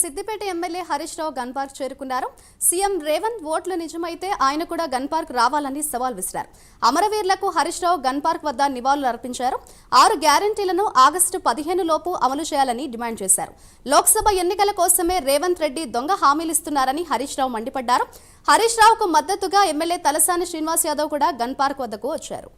Siddipet MLA Harish Rao gun park చేరుకున్నారు. CM Revanth ఓట్లు నిజమైతే ఆయన కూడా గన్ పార్క్ రావాలని సవాల్ విసిరారు. అమరవీరులకు హరీష్ రావు గన్ పార్క్ వద్ద నివాళులు అర్పించారు. ఆరు గ్యారంటీలను ఆగస్టు పదిహేను లోపు అమలు చేయాలని డిమాండ్ చేశారు. లోక్సభ ఎన్నికల కోసమే రేవంత్ రెడ్డి దొంగ హామీలిస్తున్నారని హరీష్ రావు మండిపడ్డారు. హరీష్ రావుకు మద్దతుగా ఎమ్మెల్యే తలసాని శ్రీనివాస్ యాదవ్ కూడా గన్ పార్క్ వద్దకు వచ్చారు.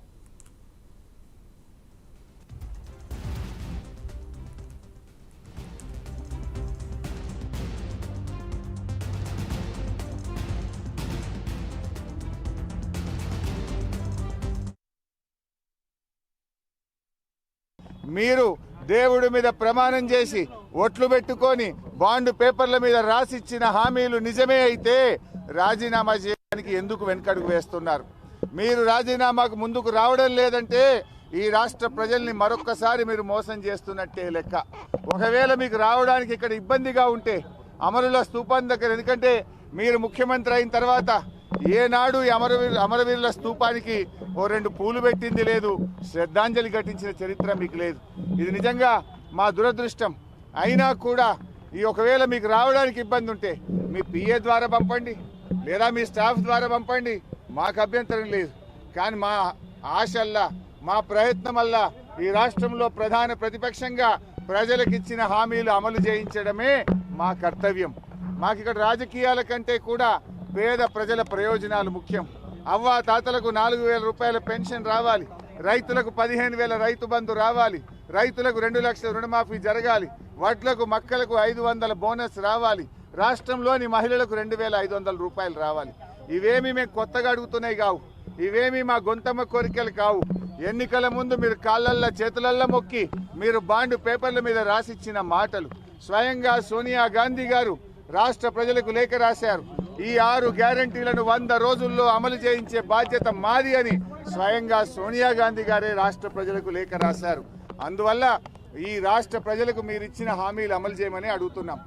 మీరు దేవుడి మీద ప్రమాణం చేసి ఒట్లు పెట్టుకొని బాండ్ పేపర్ల మీద రాసిచ్చిన హామీలు నిజమే అయితే రాజీనామా చేయడానికి ఎందుకు వెనకడుగు వేస్తున్నారు? మీరు రాజీనామాకు ముందుకు రావడం లేదంటే ఈ రాష్ట్ర ప్రజల్ని మరొక్కసారి మీరు మోసం చేస్తున్నట్టే లెక్క. ఒకవేళ మీకు రావడానికి ఇక్కడ ఇబ్బందిగా ఉంటే అమరుల స్థూపం దగ్గర ఎందుకంటే మీరు ముఖ్యమంత్రి అయిన తర్వాత ఏనాడు ఈ అమరవీరు అమరవీరుల స్తూపానికి ఓ రెండు పూలు పెట్టింది లేదు శ్రద్ధాంజలి ఘటించిన చరిత్ర మీకు లేదు. ఇది నిజంగా మా దురదృష్టం. అయినా కూడా ఈ ఒకవేళ మీకు రావడానికి ఇబ్బంది ఉంటే మీ పిఏ ద్వారా పంపండి లేదా మీ స్టాఫ్ ద్వారా పంపండి మాకు అభ్యంతరం లేదు. కానీ మా ఆశల్లా మా ప్రయత్నం వల్ల ఈ రాష్ట్రంలో ప్రధాన ప్రతిపక్షంగా ప్రజలకు ఇచ్చిన హామీలు అమలు చేయించడమే మా కర్తవ్యం. మాకు ఇక్కడ రాజకీయాల కంటే కూడా పేద ప్రజల ప్రయోజనాలు ముఖ్యం. అవ్వా తాతలకు నాలుగు వేల రూపాయల పెన్షన్ రావాలి. రైతులకు పదిహేను వేల రైతు బంధు రావాలి. రైతులకు రెండు లక్షల రుణమాఫీ జరగాలి. వడ్లకు మక్కలకు ఐదు వందల బోనస్ రావాలి. రాష్ట్రంలోని మహిళలకు రెండు వేల ఐదు వందల రూపాయలు రావాలి. ఇవేమి మేము కొత్తగా అడుగుతున్నాయి కావు. ఇవేమి మా గొంతమ్మ కోరికలు కావు. ఎన్నికల ముందు మీరు కాళ్ళల్లో చేతులల్లో మొక్కి మీరు బాండ్ పేపర్ల మీద రాసిచ్చిన మాటలు. స్వయంగా సోనియా గాంధీ గారు రాష్ట్ర ప్రజలకు లేఖ రాశారు. ఈ ఆరు గ్యారంటీలను వంద రోజుల్లో అమలు చేయించే బాధ్యత మాది అని స్వయంగా సోనియా గాంధీ గారే రాష్ట్ర ప్రజలకు లేఖ రాశారు. అందువల్ల ఈ రాష్ట్ర ప్రజలకు మీరు ఇచ్చిన హామీలు అమలు చేయమని అడుగుతున్నాం.